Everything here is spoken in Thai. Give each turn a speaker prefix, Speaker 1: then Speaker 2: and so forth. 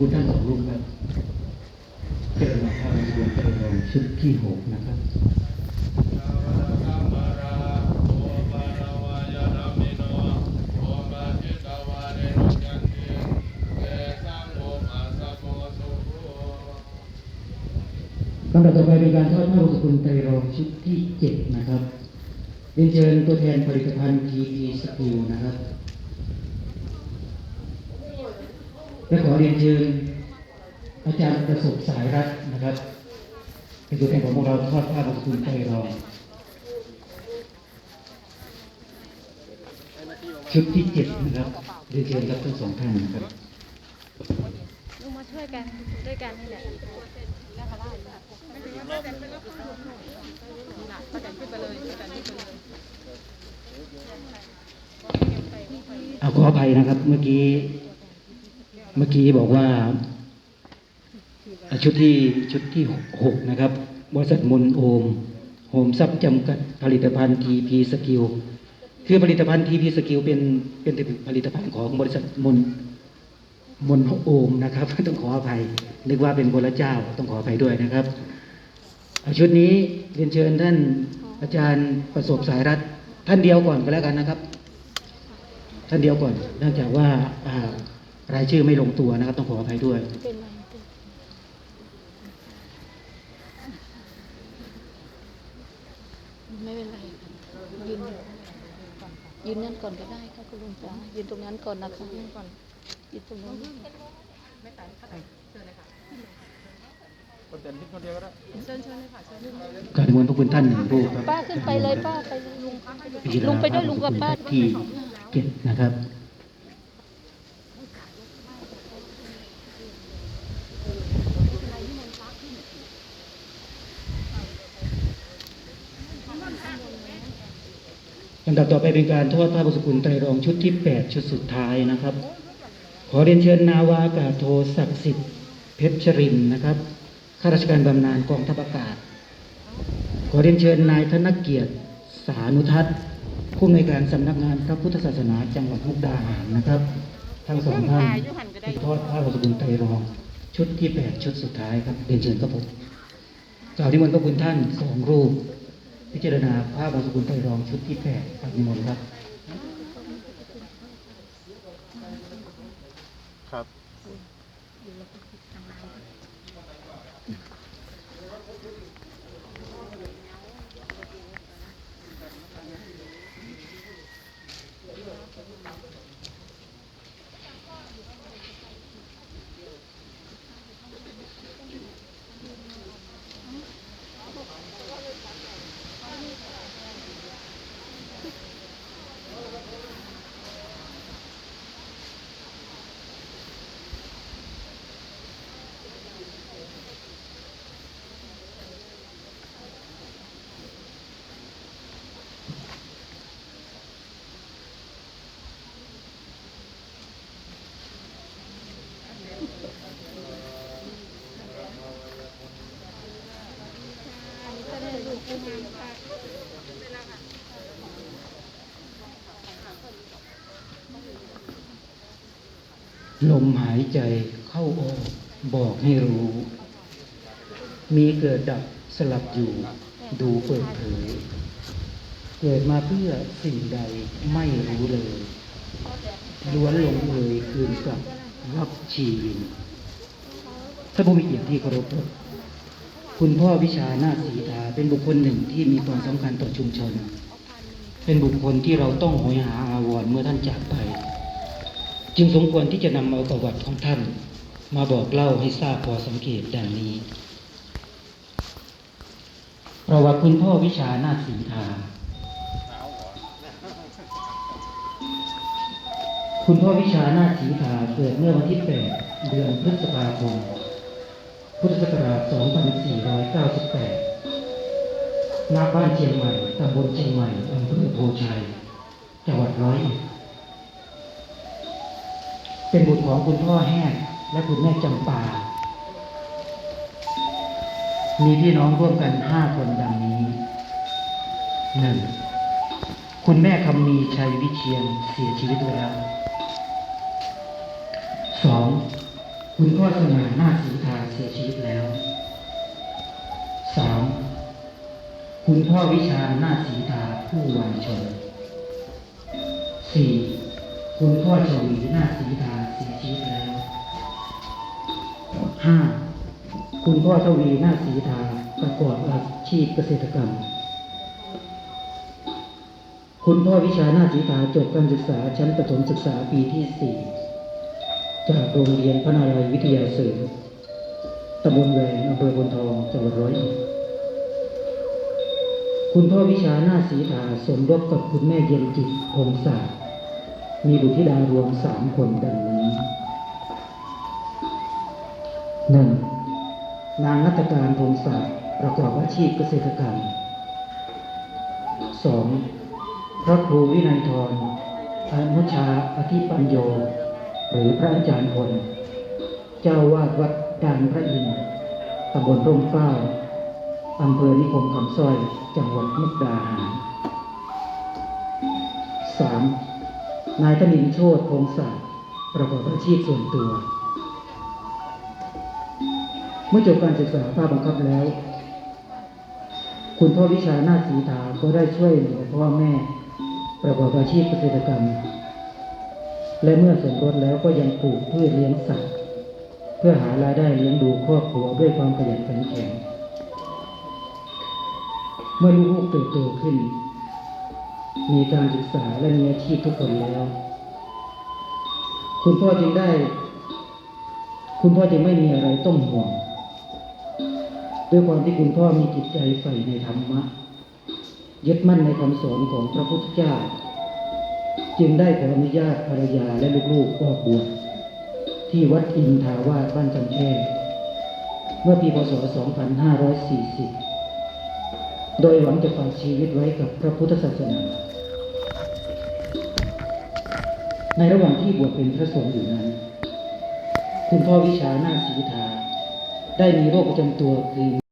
Speaker 1: คุณท่านสองรูปครับเจริญพระบวชเจริญชุดที่หกนะครับลำดับต่อไปเป็นการทอดผ้าบางสกุลไตรรองชุดที่เจ็ดนะครับเรียนเชิญตัวแทนผลิตภัณฑ์ TP Skill นะครับ และขอเรียนเชิญอาจารย์ประสบสายรัตน์นะครับเป็นตัวแทนของพวกเราทอดผ้าบางสกุลไตรรองชุดที่เจ็ดนะครับเรียนเชิญครับทั้งสองท่านนะครับ
Speaker 2: ลงมาช่วยกันด้วยกันนี่แหละประกันขึ้นไปเลยประกันขึ้นไปเลย
Speaker 1: เอาขออภัยนะครับ เมื่อกี้ เมื่อกี้บอกว่าชุดที่ชุดที่หกนะครับ บริษัทมนโอมโฮมซับจำกัดผลิตภัณฑ์ TP Skill คือผลิตภัณฑ์ TP Skill เป็นเป็นผลิตภัณฑ์ของบริษัทมนมนโอมนะครับ ต้องขออภัยนึกว่าเป็นคนละเจ้าต้องขออภัยด้วยนะครับชุดนี้เรียนเชิญท่านอาจารย์ประสบสายรัฐท่านเดียวก่อนก็แล้วกันนะครับ ท่านเดียวก่อนเนื่องจากว่า รายชื่อไม่ลงตัวนะครับ ต้องขออภัยด้วย
Speaker 2: เป็นไรไม่เป็นไรค่ะยืนอยู่ยืนนั่นก่อนก็ได้ค่ะคุณลุงจ๋ายืนตรงนั้นก่อนนะคะยืนก่อนยืนตรงนั้น
Speaker 3: คนเด่นที่คนเดียวก็ได้
Speaker 1: กรารนิมนต์พระคุณท่านหนึ่งรูปครับ
Speaker 2: ป้าขึ้นไปเลยป้าไปลุง
Speaker 1: พิจารณา
Speaker 2: ลุงไปด้วยลุงกับป้า
Speaker 1: ที่เจ็ดนะครับ ดับต่อไปเป็นการทอดผ้าบางสกุลไตรรองชุดที่ 8 ชุดสุดท้ายนะครับ ขอเรียนเชิญนาวากาโทศักดิ์สิทธิ์เพชรรินนะครับข้าราชการบำนาญกองทัพอากาศ ขอเรียนเชิญนายธนเกียรติสานุทัศน์ผู้อำนวยการสำนักงานพระพุทธศาสนาจังหวัดมุกดาหารนะครับ ทั้งสองท่านทอดผ้าบางสกุลไตรรองชุดที่ 8 ชุดสุดท้ายครับเรียนเชิญครับผมกล่าวนิมนต์พระคุณท่านสองรูป พิจารณาพระบางสกุลไตรรองชุดที่แปดกราบนิมนต์ครับ ลมหายใจเข้าออกบอกให้รู้ มีเกิดดับสลับอยู่ ดูเปิดเผย เกิดมาเพื่อสิ่งใดไม่รู้เลยล้วนลงเอยคืนกลับรับชีวินถ้านผู้มีเกียรติที่เคารพคุณพ่อวิชานาสีทาเป็นบุคคลหนึ่งที่มีความสำคัญต่อชุมชน เป็นบุคคลที่เราต้องหอยหาอาวรณ์เมื่อท่านจากไป จึงสมควรที่จะนำเอาประวัติของท่าน มาบอกเล่าให้ทราบพอสังเกตดังนี้ ประวัติคุณพ่อวิชานาถสีทาคุณพ่อวิชานาถสีทาเกิดเมื่อวันที่ 8 เดือนพฤษภาคม พุทธศักราช 2498ณบ้านเชียงใหม่ตำบลเชียงใหม่อำเภอโพชัย จังหวัดร้อยเอ็ด เป็นบุตรของคุณพ่อแห้งและคุณแม่จำปา มีพี่น้องร่วมกันห้าคนดังนี้หนึ่งคุณแม่คำมีชัยวิเชียนเสียชีวิตไปแล้วสองคุณพ่อสง่าหน้าศรีทาเสียชีวิตแล้วสามคุณพ่อวิชาหน้าศรีทาผู้วายชนสี่ คุณพ่อชวีหน้าศรีทาเสียชีวิตแล้วห้าคุณพ่อชวีหน้าศรีทาประกอบอาชีพเกษตรกรรม คุณพ่อวิชาหน้าศรีทาจบการศึกษาชั้นประถมศึกษาปีที่สี่จากโรงเรียนพระนารายณ์วิทยาเสริมตำบลแหวงอำเภอพนทองจังหวัดร้อยเอ็ดคุณพ่อวิชาหน้าศรีทาสมรสกับคุณแม่เย็นจิตพงศาสตร์ มีบุตรธิดารวมสามคนดังนี้หนึ่งนางนัตการพงศาสตร์ประกอบอาชีพเกษตรกรรมสองพระครูวินัยทรอนุชาอธิปัญโย หรือพระอาจารย์พลเจ้าวาดวัดดันพระอินทร์ตำบลร่มเกล้าอำเภอนิคมคำสร้อย จังหวัดมุกดาหารสาม นายธนินโชตพงศักดิ์ประกอบอาชีพส่วนตัว เมื่อจบการศึกษาภาคบังคับแล้ว คุณพ่อวิชาหน้าศรีทาก็ได้ช่วยเหลือพ่อแม่ประกอบอาชีพเกษตรกรรม และเมื่อสมรสแล้วก็ยังปลูกพืชเลี้ยงสัตว์ เพื่อหารายได้เลี้ยงดูครอบครัวด้วยความขยันขันแข็งเมื่อลูกๆเติบโตขึ้น มีการศึกษาและมีอาชีพทุกคนแล้ว คุณพ่อจึงได้ คุณพ่อจึงไม่มีอะไรต้องห่วง ด้วยความที่คุณพ่อมีจิตใจใฝ่ในธรรมะ ยึดมั่นในคำสอนของพระพุทธเจ้า จึงได้ขออนุญาตภรรยาและลูกๆออกบวชที่วัดอินทาวาสบ้านจำแช่เมื่อปีพศ 2540 โดยหวังจะฝากชีวิตไว้กับพระพุทธศาสนา ในระหว่างที่บวชเป็นพระสงฆ์อยู่นั้น คุณพ่อวิชาหน้าศรีทาได้มีโรคประจำตัวคือ